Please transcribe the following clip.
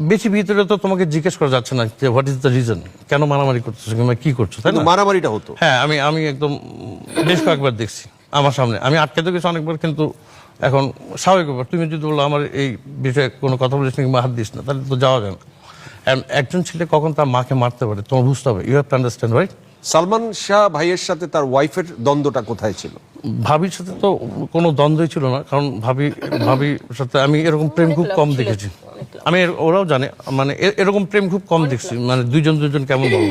বেশি ভিতরে তো তোমাকে জিজ্ঞেস করা যাচ্ছে না যে হোয়াট ইজ দ্য রিজন কেন মারামারি করতেছো কিংবা কি করছ তাই না? মারামারিটা হতো। হ্যাঁ আমি আমি একদম বেশ কয়েকবার দেখছি আমার সামনে। আমি আটকে তো গেছি অনেকবার কিন্তু এখন স্বাভাবিক ব্যাপার। তুমি যদি বলো আমার এই বিষয়ে কোনো কথা বলিস না কিংবা হাত দিস না তাহলে তো যাওয়া যায় না। একজন ছেলে কখন তার মাকে মারতে পারে তোমার বুঝতে হবে। You have to understand right Salman Shah ভাইয়ের সাথে তার ওয়াইফের দ্বন্দ্বটা কোথায় ছিল? ভাবির সাথে তো কোনো দ্বন্দ্বই ছিল না কারণ ভাবি ভাবির সাথে আমি এরকম প্রেম খুব কম দেখেছি। আমি ওরাও জানে মানে এরকম প্রেম খুব কম দেখছি। মানে দুইজন দুজন কেমন বলব?